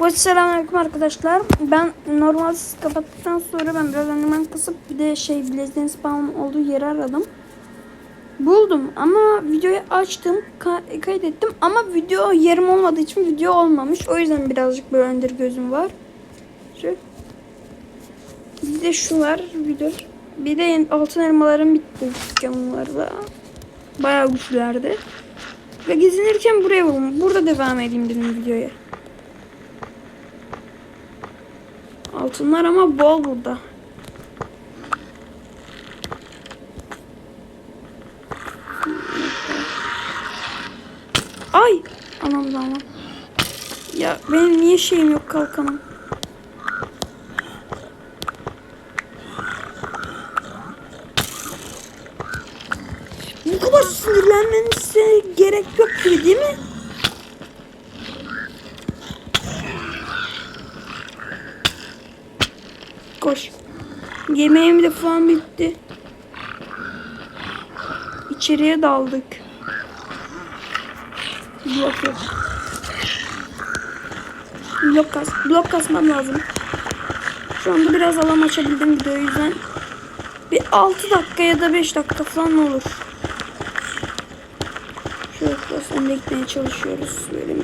Bu selamünaleyküm arkadaşlar. Ben normal siz kapattıktan sonra ben biraz önümen kısıp bir de şey bileziğin spawn olduğu yeri aradım. Buldum ama videoyu açtım, ka- kaydettim ama video yerim olmadığı için video olmamış. O yüzden birazcık böyle öndür gözüm var. Şu. Bir de şu var video. Bir de altın elmalarım bitti dükkanlarda. Bayağı güçlülerdi. Ve gezinirken buraya buldum. Burada devam edeyim dedim videoya. Altınlar ama bol burada. Ay! Anam da anam. Ya benim niye şeyim yok kalkanım? Bu kadar sinirlenmenize gerek yok gibi değil mi? Koş. Yemeğim de falan bitti. İçeriye daldık. Blok yok. Blok kas. Blok kasmam lazım. Şu anda biraz alan açabildim video yüzden. Bir 6 dakika ya da 5 dakika falan olur. Şöyle önde gitmeye çalışıyoruz. Böyle?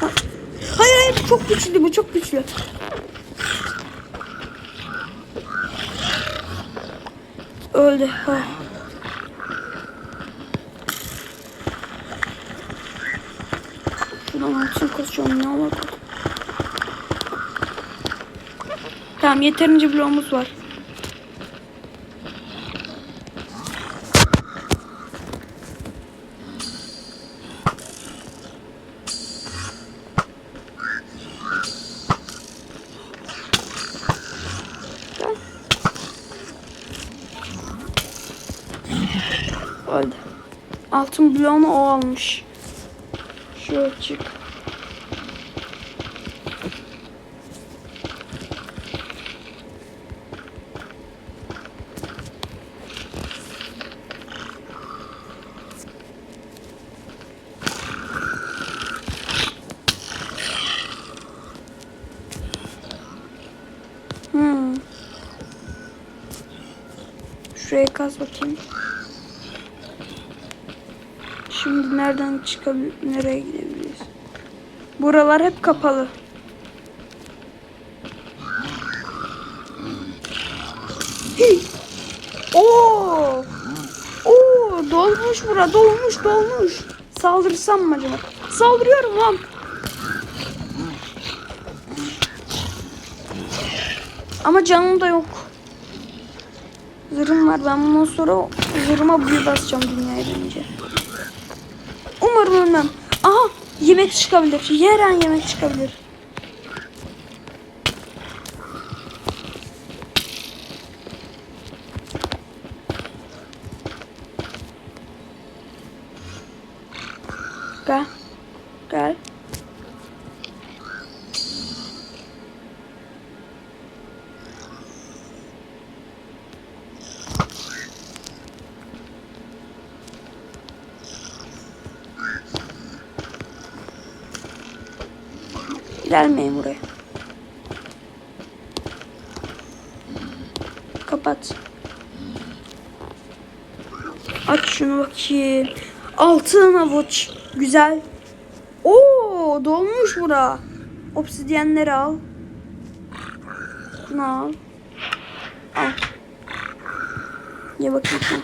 Ha. Hayır hayır çok güçlü bu çok güçlü. Öldü. Ha. Şuradan altın koşuyorum ne olur. Tamam yeterince bloğumuz var. Öldü. Altın bloğunu o almış. Şöyle çık. Hmm. Şuraya kaz bakayım. Şimdi nereden çıkabilir, nereye gidebiliriz? Buralar hep kapalı. Oo! Oo, dolmuş bura, dolmuş, dolmuş. Saldırsam mı acaba? Saldırıyorum lan. Ama canım da yok. Zırhım var. Ben bundan sonra zırhıma büyü basacağım dünyaya dönünce. Umarım ölmem. Aha yemek çıkabilir. Her an yemek çıkabilir. Gel. Gelmeyin buraya. Kapat. Aç şunu bakayım. Altın avuç. Güzel. Oo dolmuş bura. Obsidyenleri al. Bunu al. Al. Ye bakayım.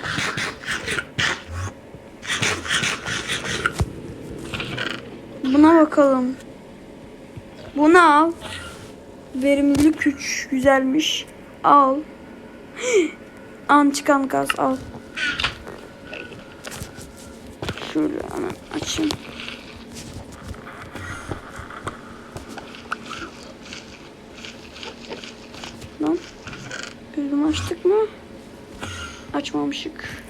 Buna bakalım. Bunu al. Verimlilik 3 güzelmiş. Al. An çıkan gaz al. Şöyle hemen açayım. Lan. Bölüm açtık mı? Açmamışık.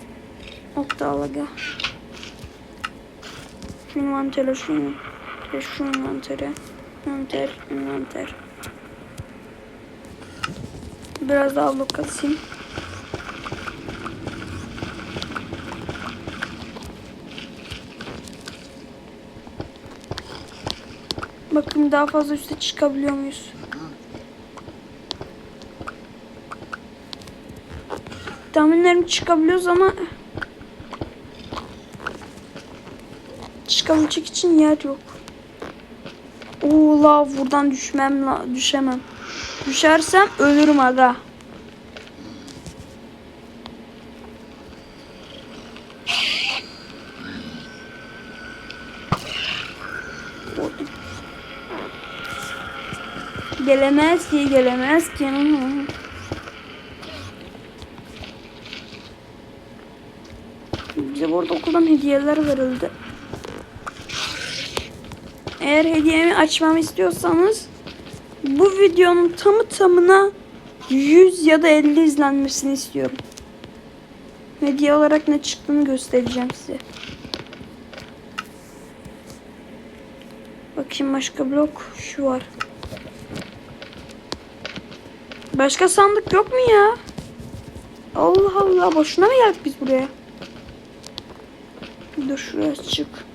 Okta alaga. Şu envantere şunu. Ve şu envantere. Envanter, envanter. Biraz daha blok atayım. Bakın daha fazla üste çıkabiliyor muyuz? Tahminlerim çıkabiliyoruz ama çıkabilecek için yer yok. Oo la buradan düşmem la düşemem. Düşersem ölürüm aga. Gelemez ki gelemez ki. Bize burada okuldan hediyeler verildi. Eğer hediyemi açmamı istiyorsanız bu videonun tamı tamına 100 ya da 50 izlenmesini istiyorum. Hediye olarak ne çıktığını göstereceğim size. Bakayım başka blok şu var. Başka sandık yok mu ya? Allah Allah boşuna mı geldik biz buraya? Dur şuraya çık.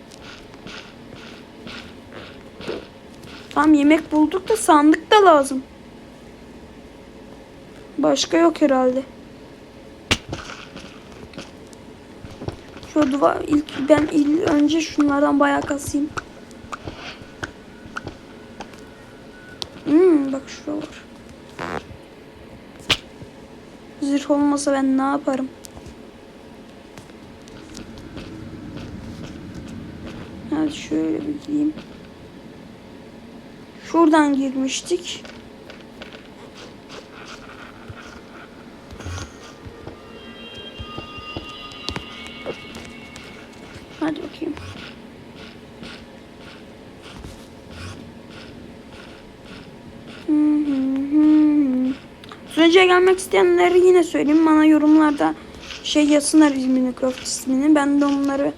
Tam yemek bulduk da sandık da lazım. Başka yok herhalde. Şu duvar ilk ben ilk önce şunlardan bayağı kasayım. Hmm, bak şurada var. Zırh olmasa ben ne yaparım? Hadi şöyle bir gideyim. Şuradan girmiştik. Hadi bakayım. Sunucuya gelmek isteyenleri yine söyleyeyim. Bana yorumlarda şey yazsınlar İzmir Minecraft ismini. Ben de onları